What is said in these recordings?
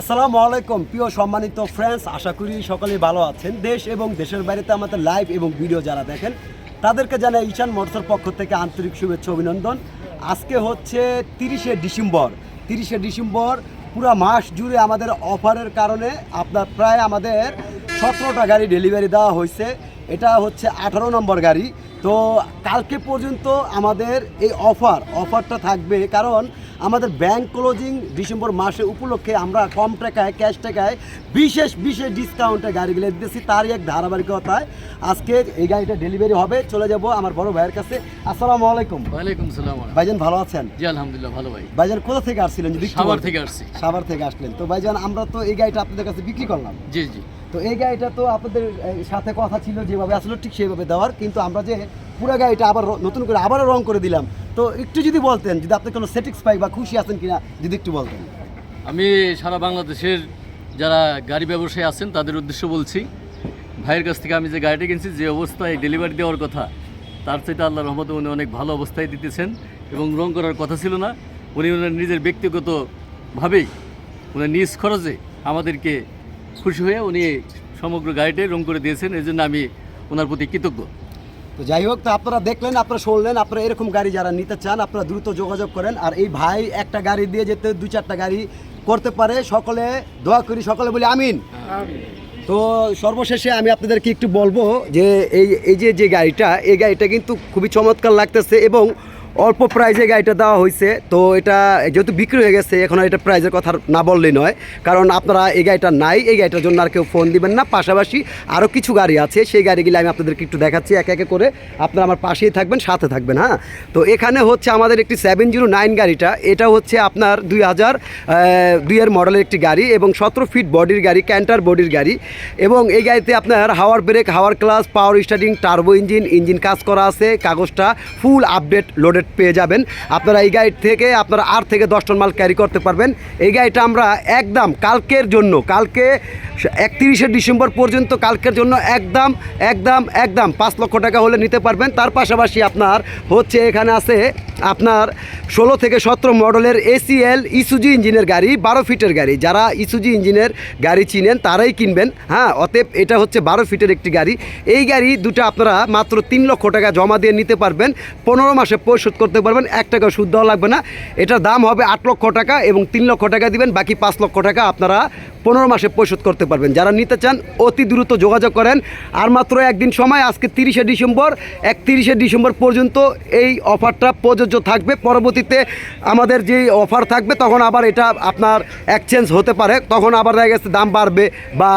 আসসালামু আলাইকুম, প্রিয় সম্মানিত ফ্রেন্ডস আশা করি সকলেই ভালো আছেন। দেশ এবং দেশের বাইরেতে আমাদের লাইভ এবং ভিডিও যারা দেখেন, তাদেরকে জানাই ঈশান মোটরসের পক্ষ থেকে আন্তরিক শুভেচ্ছা, অভিনন্দন। আজকে হচ্ছে তিরিশে ডিসেম্বর। তিরিশে ডিসেম্বর, পুরো মাস জুড়ে আমাদের অফারের কারণে আপনার প্রায় আমাদের সতেরোটা গাড়ি ডেলিভারি দেওয়া হয়েছে। এটা হচ্ছে আঠারো নম্বর গাড়ি। তো কালকে পর্যন্ত আমাদের এই অফার, অফারটা থাকবে। কারণ আমাদের ব্যাংক ক্লোজিং ডিসেম্বর মাসে উপলক্ষে আমরা কম টাকায় ক্যাশ টাকায় বিশেষ বিশেষ ডিসকাউন্টে গাড়িগুলো দিতেছি। তারই এক ধারাবাহিকতায় আজকে এই গাড়িটা ডেলিভারি হবে। চলে যাব আমার বড় ভাইয়ের কাছে। আসসালামু আলাইকুম। ওয়ালাইকুম সালাম। ভাইজান ভালো আছেন? জি আলহামদুলিল্লাহ ভালো ভাই। ভাইজান কোথা থেকে আসছিলেন সাভার থেকে আসছি। সাভার থেকে আসলেন। তো ভাইজান আমরা তো এই গাড়িটা আপনাদের কাছে বিক্রি করলাম। জি জি। তো এই গাড়িটা তো আপনাদের সাথে কথা ছিল যেভাবে আসলে ঠিক সেইভাবে দেওয়ার। কিন্তু আমরা যে পুরো গাড়িটা আবার নতুন করে আবারও রং করে দিলাম। তো একটু যদি বলতেন, যদি আপনি কোনো স্যাটিসফাই বা খুশি আছেন কিনা, যদি একটু বলতেন। আমি সারা বাংলাদেশের যারা গাড়ি ব্যবসায়ী আছেন, তাদের উদ্দেশ্য বলছি, ভাইয়ের কাছ থেকে আমি যে গাড়িটা কিনছি, যে অবস্থায় ডেলিভারি দেওয়ার কথা, তার চাইতে আল্লাহ রহমত উনি অনেক ভালো অবস্থায় দিতেছেন এবং রং করার কথা ছিল না। উনি ওনার নিজের ব্যক্তিগতভাবেই উনি নিজ খরচে আমাদেরকে খুশি হয়ে উনি সমগ্র গাড়িটাই রং করে দিয়েছেন। এই জন্য আমি ওনার প্রতি কৃতজ্ঞ। তো যাই হোক তো আপনারা দেখলেন আপনারা শুনলেন আপনারা এরকম গাড়ি যারা নিতে চান আপনারা দ্রুত যোগাযোগ করেন। আর এই ভাই একটা গাড়ি দিয়ে যেতে দু চারটা গাড়ি করতে পারে। সকলে দোয়া করি সকলে বলি আমিন। তো সর্বশেষে আমি আপনাদেরকে একটু বলব যে এই এই যে যে গাড়িটা এই গাড়িটা কিন্তু খুবই চমৎকার লাগতেছে এবং অল্প প্রাইজে গাড়িটা দেওয়া হয়েছে তো এটা যেহেতু বিক্রি হয়ে গেছে, এখন এটা প্রাইজের কথা না বললেই নয়। কারণ আপনারা এই গাড়িটা নাই, এই গাড়িটার জন্য আর কেউ ফোন দিবেন না। পাশাপাশি আরও কিছু গাড়ি আছে, সেই গাড়িগুলো আমি আপনাদেরকে একটু দেখাচ্ছি। এক একে করে আপনারা আমার পাশেই থাকবেন, সাথে থাকবেন হ্যাঁ? তো এখানে হচ্ছে আমাদের একটি সেভেন জিরো নাইন গাড়িটা। এটা হচ্ছে আপনার দুই হাজার দুইয়ের মডেলের একটি গাড়ি এবং সতেরো ফিট বডির গাড়ি ক্যান্টার বডির গাড়ি। এবং এই গাড়িতে আপনার হাওয়ার ব্রেক হাওয়ার class power starting turbo engine engine কাজ করা আছে, কাগজটা ফুল আপডেট লোডেড পেয়ে যাবেন। আপনারা এই গাড়ি থেকে আপনারা আট থেকে দশ টন মাল ক্যারি করতে পারবেন। এই গাড়িটা আমরা একদম কালকের জন্য, কালকে একত্রিশে ডিসেম্বর পর্যন্ত কালকের জন্য একদম একদম একদম পাঁচ লক্ষ টাকা হলে নিতে পারবেন। তার পাশাপাশি আপনার হচ্ছে এখানে আছে আপনার ষোলো থেকে সতেরো মডেলের এসিএল ইসুজি ইঞ্জিনের গাড়ি, বারো ফিটের গাড়ি। যারা ইসুজি ইঞ্জিনের গাড়ি চিনেন, তারাই কিনবেন। হ্যাঁ অতএব এটা হচ্ছে বারো ফিটের একটি গাড়ি। এই গাড়ি দুটো আপনারা মাত্র তিন লক্ষ টাকা জমা দিয়ে নিতে পারবেন। পনেরো মাসে পরিশোধ করতে পারবেন। এক টাকা সুদ দেওয়া লাগবে না। এটার দাম হবে আট লক্ষ টাকা এবং তিন লক্ষ টাকা দিবেন। বাকি পাঁচ লক্ষ টাকা আপনারা পনেরো মাসে পরিশোধ করতে পারবেন। যারা নিতে চান, অতি দ্রুত যোগাযোগ করেন। আর মাত্র একদিন সময়, আজকে তিরিশে ডিসেম্বর। একত্রিশে ডিসেম্বর পর্যন্ত এই অফারটা প্রযোজ্য থাকবে। পরবর্তীতে আমাদের যে অফার থাকবে, তখন আবার এটা আপনার এক্সচেঞ্জ হতে পারে। তখন আবার দেখা গেছে দাম বাড়বে বা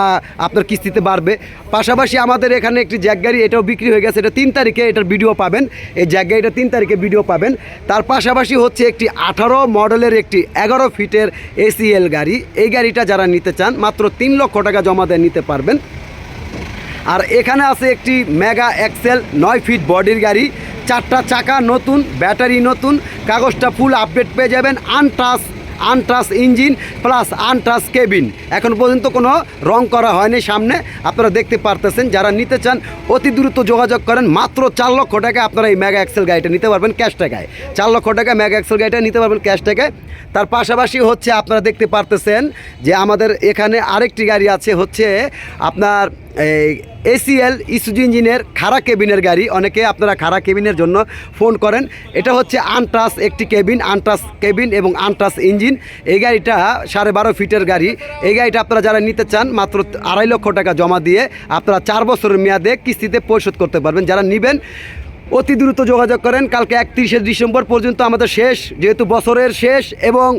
আপনার কিস্তিতে বাড়বে। পাশাপাশি আমাদের এখানে একটি জ্যাক গাড়ি, এটাও বিক্রি হয়ে গেছে। এটা তিন তারিখে এটার ভিডিও পাবেন। এই জ্যাক গাড়িটা তিন তারিখে ভিডিও পাবেন। তার পাশাপাশি হচ্ছে একটি আঠারো মডেলের একটি এগারো ফিটের এসিএল গাড়ি। এই গাড়িটা যারা নিতে চান, মাত্র তিন লক্ষ টাকা জমা দিয়ে নিতে পারবেন। আর এখানে আছে একটি মেগা এক্সেল নয় ফিট বডির গাড়ি, চারটা চাকা নতুন, ব্যাটারি নতুন, কাগজটা ফুল আপডেট পেয়ে যাবেন আনটাস আনটাস ইঞ্জিন প্লাস আনটাস কেবিন। এখন পর্যন্ত কোনো রং করা হয়নি সামনে। আপনারা দেখতে পারতেছেন, যারা নিতে চান, অতি দ্রুত যোগাযোগ করেন। মাত্র চার লক্ষ টাকা আপনারা এই মেগা এক্সেল গাড়িটা নিতে পারবেন ক্যাশ টাকায়। চার লক্ষ টাকা মেগা এক্সেল গাড়িটা নিতে পারবেন ক্যাশ টাকায়। তার পাশাপাশি হচ্ছে আপনারা দেখতে পারতেছেন যে আমাদের এখানে আরেকটি গাড়ি আছে, হচ্ছে আপনার এসিএল ইসুজি ইঞ্জিনের খাড়া কেবিনের গাড়ি। অনেকে আপনারা খাড়া কেবিনের জন্য ফোন করেন। এটা হচ্ছে আনটাস একটি কেবিন আনটাস কেবিন এবং আনট্রাস ইঞ্জিন। এই গাড়িটা সাড়ে বারো ফিটের গাড়ি। এই গাড়িটা আপনারা যারা নিতে চান, মাত্র আড়াই লক্ষ টাকা জমা দিয়ে আপনারা চার বছরের মেয়াদে কিস্তিতে পরিশোধ করতে পারবেন। যারা নেবেন অতি দ্রুত যোগাযোগ করেন। কালকে একত্রিশে ডিসেম্বর পর্যন্ত আমাদের শেষ, যেহেতু বছরের শেষ এবং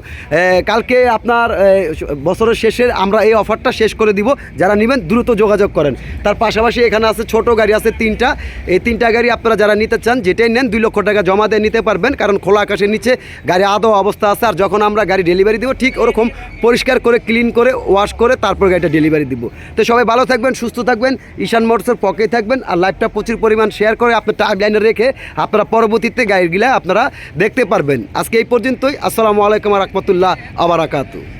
কালকে আপনার বছরের শেষে আমরা এই অফারটা শেষ করে দিব। যারা নেবেন, দ্রুত যোগাযোগ করেন। তার পাশাপাশি এখানে আছে ছোট গাড়ি আছে তিনটা। এই তিনটা গাড়ি আপনারা যারা নিতে চান, যেটাই নেন, দুই লক্ষ টাকা জমা দিয়ে নিতে পারবেন। কারণ খোলা আকাশের নিচে গাড়ি আদৌ অবস্থা আছে। আর যখন আমরা গাড়ি ডেলিভারি দিব, ঠিক ওরকম পরিষ্কার করে, ক্লিন করে, ওয়াশ করে, তারপর গাড়িটা ডেলিভারি দিব। তো সবাই ভালো থাকবেন, সুস্থ থাকবেন, ঈশান মোটরসের পকেই থাকবেন। আর লাইভটা প্রচুর পরিমাণ শেয়ার করে, আপনার টাইম লাইনে রেখে আপনারা পরবর্তীতে গাড়িগুলা আপনারা দেখতে পারবেন। আজকে এই পর্যন্তই। আসসালামু আলাইকুম রহমতুল্লাহ আবারাকাতু